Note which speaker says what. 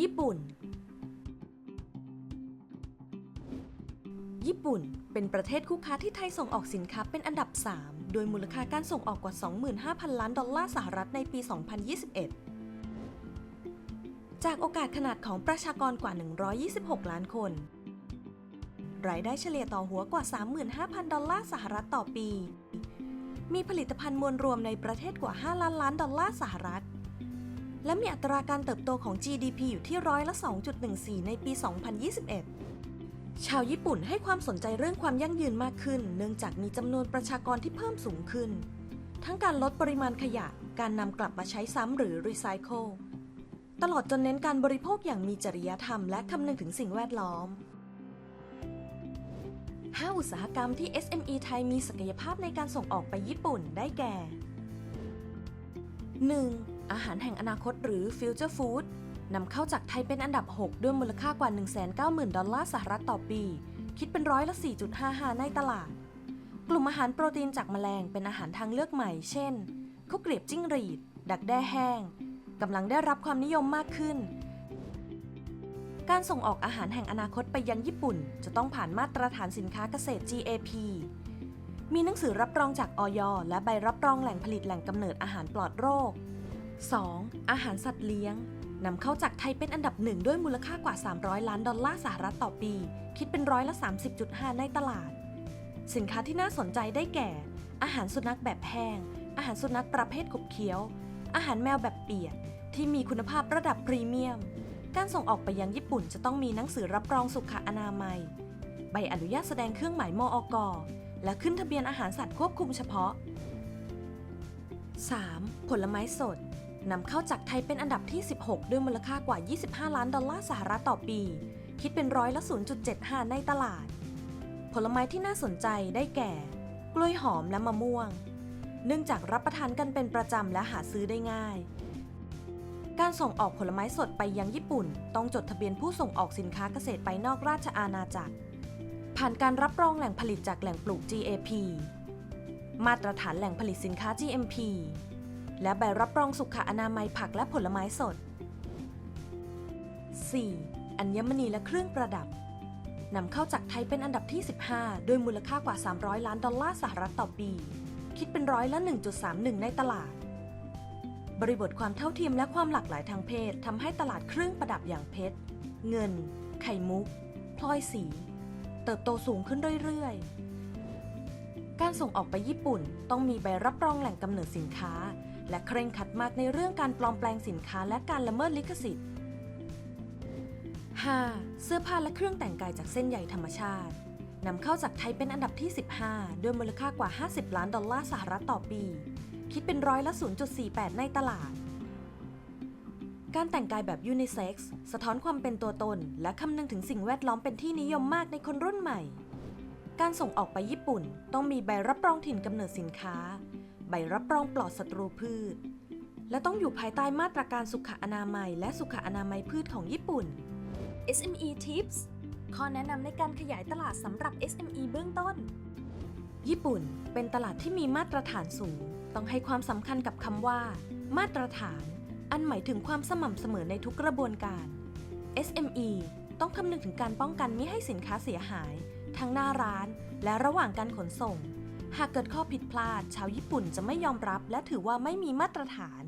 Speaker 1: ญี่ปุ่น ญี่ปุ่น เป็นประเทศคู่ค้าที่ไทยส่งออกสินค้าเป็นอันดับ 3 โดยมูลค่าการส่งออกกว่า 25,000 ล้านดอลลาร์สหรัฐในปี 2021 จากโอกาสขนาดของประชากรกว่า 126 ล้านคน รายได้เฉลี่ยต่อหัวกว่า 35,000 ดอลลาร์สหรัฐต่อปี มีผลิตภัณฑ์มวลรวมในประเทศกว่า 5 ล้านล้านดอลลาร์สหรัฐ และมีอัตราการเติบโตของ GDP อยู่ที่ร้อยละ 2.14 ในปี 2021 ชาวญี่ปุ่นให้ความสนใจเรื่องความยั่งยืนมากขึ้น เนื่องจากมีจำนวนประชากรที่เพิ่มสูงขึ้น ทั้งการลดปริมาณขยะ การนำกลับมาใช้ซ้ำหรือรีไซเคิล ตลอดจนเน้นการบริโภคอย่างมีจริยธรรมและคำนึงถึงสิ่งแวดล้อม5อุตสาหกรรมที่ SME ไทยมีศักยภาพในการส่งออกไปญี่ปุ่นได้แก่ 1. อาหารแห่งอนาคตหรือ Future Food นำเข้าจากไทยเป็นอันดับ 6 ด้วยมูลค่ากว่า 190,000 ดอลลาร์สหรัฐต่อปี คิดเป็นร้อยละ 4.55 ในตลาด กลุ่มอาหารโปรตีนจากแมลงเป็นอาหารทางเลือกใหม่ เช่นข้าวเกรียบจิ้งหรีด ดักแด้แห้งกำลังได้รับความนิยมมากขึ้น การส่งออกอาหารแห่งอนาคตไปยังญี่ปุ่น จะต้องผ่านมาตรฐานสินค้าเกษตร GAP มีหนังสือรับรองจากออยและใบรับรองแหล่งผลิตแหล่งกำเนิดอาหารปลอดโรค 2. อาหารสัตว์เลี้ยงนำเข้าจากไทยเป็นอันดับหนึ่งด้วยมูลค่ากว่า 300 ล้านดอลลาร์สหรัฐต่อปี คิดเป็นร้อยละ 30.5 ในตลาด สินค้าที่น่าสนใจได้แก่ อาหารสุนัขแบบแห้ง อาหารสุนัขประเภทขบเคี้ยว อาหารแมวแบบเปียก ที่มีคุณภาพระดับพรีเมียม การส่งออกไปยังญี่ปุ่นจะต้องมีหนังสือรับรองสุขอนามัย ใบอนุญาตแสดงเครื่องหมายมอกและขึ้นทะเบียนอาหารสัตว์ควบคุมเฉพาะ 3. ผลไม้สด นำเข้าจากไทยเป็นอันดับที่ 16 ด้วยมูลค่ากว่า 25 ล้านดอลลาร์สหรัฐต่อปี คิดเป็นร้อยละ 0.75 ในตลาด ผลไม้ที่น่าสนใจได้แก่ กล้วยหอมและมะม่วง เนื่องจากรับประทานกันเป็นประจำและหาซื้อได้ง่าย การส่งออกผลไม้สดไปยังญี่ปุ่น ต้องจดทะเบียนผู้ส่งออกสินค้าเกษตรไปนอกราชอาณาจักร ผ่านการรับรองแหล่งผลิตจากแหล่งปลูก GAP มาตรฐานแหล่งผลิตสินค้า GMP และใบรับรองสุขอนามัยผักและผลไม้สด 4. อัญมณีและเครื่องประดับนำเข้าจากไทยเป็นอันดับที่ 15 ด้วยมูลค่ากว่า 300 ล้านดอลลาร์สหรัฐต่อปี คิดเป็นร้อยละ 1.31 ในตลาด บริบทความเท่าเทียมและความหลากหลายทางเพศทำให้ตลาดเครื่องประดับอย่างเพชร เงิน ไข่มุก พลอยสี เติบโตสูงขึ้นเรื่อยๆ การส่งออกไปญี่ปุ่นต้องมีใบรับรองแหล่งกำเนิดสินค้า และเคร่งครัดมากในเรื่องการปลอมแปลงสินค้าและการละเมิดลิขสิทธิ์ 5. เสื้อผ้าและเครื่องแต่งกายจากเส้นใยธรรมชาตินำเข้าจากไทยเป็นอันดับที่ 15 ด้วยมูลค่ากว่า 50 ล้านดอลลาร์สหรัฐต่อปี คิดเป็นร้อยละ 0.48 ในตลาด การแต่งกายแบบยูนิเซ็กซ์สะท้อนความเป็นตัวตน และคำนึงถึงสิ่งแวดล้อมเป็นที่นิยมมากในคนรุ่นใหม่ การส่งออกไปญี่ปุ่น ต้องมีใบรับรองถิ่นกำเนิดสินค้า ใบรับรองปลอดศัตรูพืช และต้องอยู่ภายใต้มาตรการสุขอนามัย และสุขอนามัยพืชของญี่ปุ่น SME Tips ข้อแนะนำในการขยายตลาดสำหรับ SME เบื้องต้น ญี่ปุ่นเป็นตลาดที่มีมาตรฐานสูง ต้องให้ความสำคัญกับคำว่า มาตรฐาน อันหมายถึงความสม่ำเสมอในทุกกระบวนการ SME ต้องคำนึงถึงการป้องกันไม่ให้สินค้าเสียหาย ทั้งหน้าร้านและระหว่างการขนส่ง หากเกิดข้อผิดพลาด ชาวญี่ปุ่นจะไม่ยอมรับและถือว่าไม่มีมาตรฐาน